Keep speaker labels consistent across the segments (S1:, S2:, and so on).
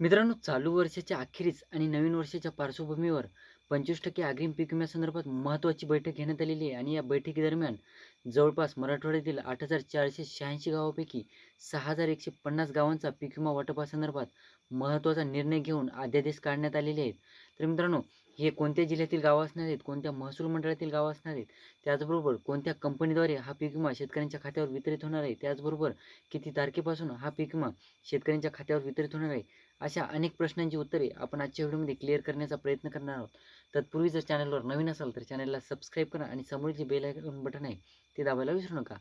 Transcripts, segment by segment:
S1: मित्रांनो चालू वर्षाच्या अखेरीस आणि नवीन वर्षाच्या पार्श्वभूमीवर पंचवीस टक्के अग्रिम पीक विम्यासंदर्भात महत्त्वाची बैठक घेण्यात आलेली आहे. आणि या बैठकीदरम्यान जवळपास मराठवाड्यातील आठ हजार चारशे शहाऐंशी गावापैकी सहा हजार एकशे पन्नास गावांचा पीक विमा वाटपासंदर्भात महत्त्वाचा निर्णय घेऊन अध्यादेश काढण्यात आलेले आहेत. तर मित्रांनो हे कोणत्या जिल्ह्यातील गावं असणार आहेत? कोणत्या महसूल मंडळातील गावं असणार आहेत? त्याचबरोबर कोणत्या कंपनीद्वारे हा पीक विमा शेतकऱ्यांच्या खात्यावर वितरित होणार आहे? त्याचबरोबर किती तारखेपासून हा पीक विमा शेतकऱ्यांच्या खात्यावर वितरित होणार आहे? अशा अनेक प्रश्नांची उत्तरे आपण आजच्या व्हिडिओमध्ये क्लिअर करण्याचा प्रयत्न करणार आहोत. तत्पूर्वी जर चॅनलवर नवीन असाल तर चॅनलला सबस्क्राईब करा आणि समोरील जे बेल आयकॉन बटन आहे ते दाबायला विसरू नका.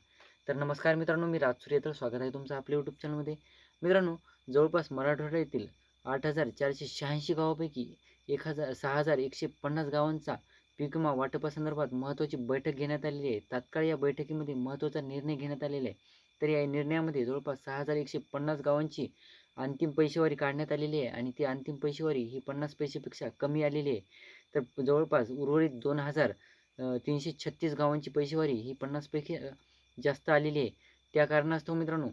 S1: तर नमस्कार मित्रांनो मी राज तर स्वागत आहे तुमचं आपल्या यूट्यूब चॅनलमध्ये मित्रांनो जवळपास मराठवाड्यातील आठ हजार चारशे शहाऐंशी गावापैकी एक हजार सहा हजार एकशे पन्नास गावांचा पीक विमा वाटपासंदर्भात महत्त्वाची बैठक घेण्यात आलेली आहे. तात्काळ या बैठकीमध्ये महत्त्वाचा निर्णय घेण्यात आलेला आहे. तर या निर्णयामध्ये जवळपास सहा हजार एकशे पन्नास गावांची अंतिम पैसेवारी काढण्यात आलेली आहे आणि ती अंतिम पैसेवारी ही पन्नास पैसेपेक्षा कमी आलेली आहे. तर जवळपास उर्वरित दोन हजार तीनशे छत्तीस गावांची पैसेवारी ही पन्नास पैकी जास्त आलेली आहे. त्या कारणास्तव मित्रांनो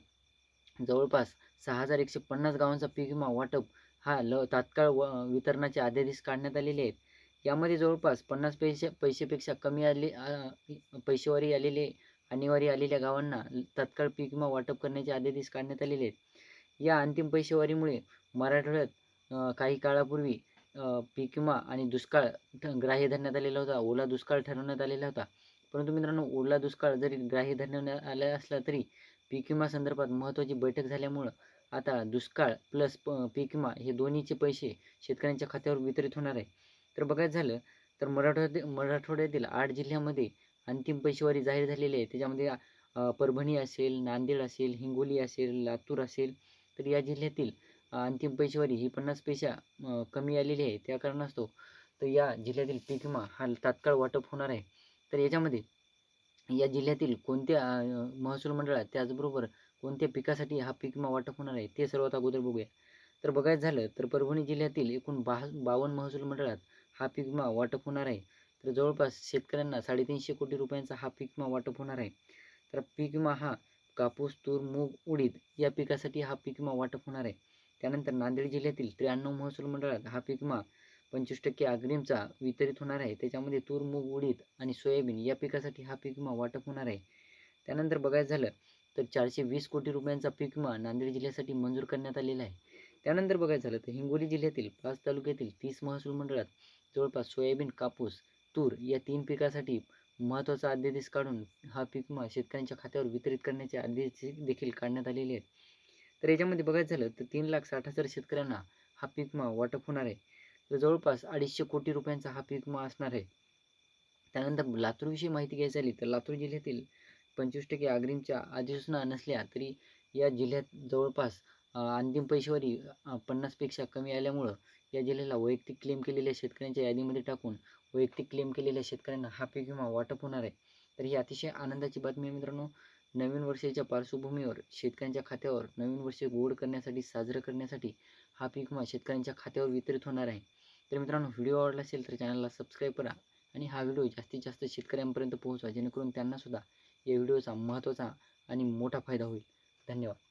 S1: जवळपास सहा हजार एकशे पन्नास गावांचा पीक विमा वाटप हा ल तात्काळ व वितरणाचे आदेश काढण्यात आलेले आहेत. यामध्ये जवळपास पन्नास पैसे पैसेपेक्षा कमी आले पैसेवारी आलेले अनिवार्य आलेल्या गावांना तात्काळ पीक विमा वाटप करण्याचे आदेश काढण्यात आलेले आहेत. या अंतिम पैसेवारीमुळे मराठवाड्यात काही काळापूर्वी पीक विमा आणि दुष्काळ ग्राह्य धरण्यात आलेला होता. ओला दुष्काळ ठरवण्यात आलेला होता. परंतु मित्रांनो ओला दुष्काळ जरी ग्राह्य धरण्यात आला असला तरी पीक विमा संदर्भात महत्त्वाची बैठक झाल्यामुळं आता दुष्काळ प्लस प पीक विमा हे दोन्हीचे पैसे शेतकऱ्यांच्या खात्यावर वितरित होणार आहे. तर बघायचं झालं तर मराठवाड्यात मराठवाड्यातील आठ जिल्ह्यामध्ये अंतिम पैसेवारी जाहीर झालेली आहे. त्याच्यामध्ये परभणी असेल नांदेड असेल हिंगोली असेल लातूर असेल तर या जिल्ह्यातील अंतिम पैसेवारी ही पन्नास पैसा कमी आलेली आहे. त्या कारणास्तव तर या जिल्ह्यातील पीक विमा हा तात्काळ वाटप होणार आहे. तर याच्यामध्ये या जिल्ह्यातील कोणत्या महसूल मंडळात त्याचबरोबर कोणत्या पिकासाठी हा पीक विमा वाटप होणार आहे ते सर्वात अगोदर बघूया. तर बघायचं झालं तर परभणी जिल्ह्यातील एकूण बा बावन्न महसूल मंडळात हा पीक विमा वाटप होणार आहे. तर जवळपास शेतकऱ्यांना साडेतीनशे कोटी रुपयांचा हा पीक विमा वाटप होणार आहे. तर पीक विमा हा कापूस तूर मूग उडीद या पिकासाठी हा पीक विमा वाटप होणार आहे. त्यानंतर नांदेड जिल्ह्यातील त्र्याण्णव महसूल मंडळात हा पीक विमा पंचवीस टक्के अग्रिमचा वितरित होणार आहे. त्याच्यामध्ये तूर मूग उडीद आणि सोयाबीन या पिकासाठी हा पीक विमा वाटप होणार आहे. त्यानंतर बघायचं झालं तर चारशे वीस कोटी रुपयांचा पीक विमा नांदेड जिल्ह्यासाठी मंजूर करण्यात आलेला आहे. त्यानंतर बघायचं झालं तर हिंगोली जिल्ह्यातील पाच तालुक्यातील तीस महसूल मंडळात जवळपास सोयाबीन कापूस तूर या तीन पिकासाठी महत्त्वाचा अध्यादेश काढून हा पीक विमा शेतकऱ्यांच्या खात्यावर वितरित करण्याचे आदेश देखील काढण्यात आलेले आहेत. तर याच्यामध्ये बघायचं झालं तर तीन लाख साठ हजार शेतकऱ्यांना हा पीक विमा वाटप होणार आहे. तर जवळपास अडीचशे कोटी रुपयांचा हा पीक विमा असणार आहे. त्यानंतर लातूरविषयी माहिती घ्यायची झाली तर लातूर जिल्ह्यातील पंचवीस टक्के अग्रिमच्या अधिसूचना नसल्या तरी या जिल्ह्यात जवळपास अंतिम पैशावरी पन्नासपेक्षा कमी आल्यामुळं या जिल्ह्याला वैयक्तिक क्लेम केलेल्या शेतकऱ्यांच्या यादीमध्ये टाकून वैयक्तिक क्लेम केलेल्या शेतकऱ्यांना हा पीक विमा वाटप होणार आहे. तर ही अतिशय आनंदाची बातमी आहे मित्रांनो. नवीन वर्षाच्या पार्श्वभूमीवर शेतकऱ्यांच्या खात्यावर नवीन वर्ष गोड करण्यासाठी साजरं करण्यासाठी हा पीक विमा शेतकऱ्यांच्या खात्यावर वितरित होणार आहे. तर मित्रांनो व्हिडिओ आवडला असेल तर चॅनलला सबस्क्राईब करा आणि हा व्हिडिओ जास्तीत जास्त शेतकऱ्यांपर्यंत पोहोचवा जेणेकरून त्यांनासुद्धा या व्हिडिओचा महत्त्वाचा आणि मोठा फायदा होईल. धन्यवाद.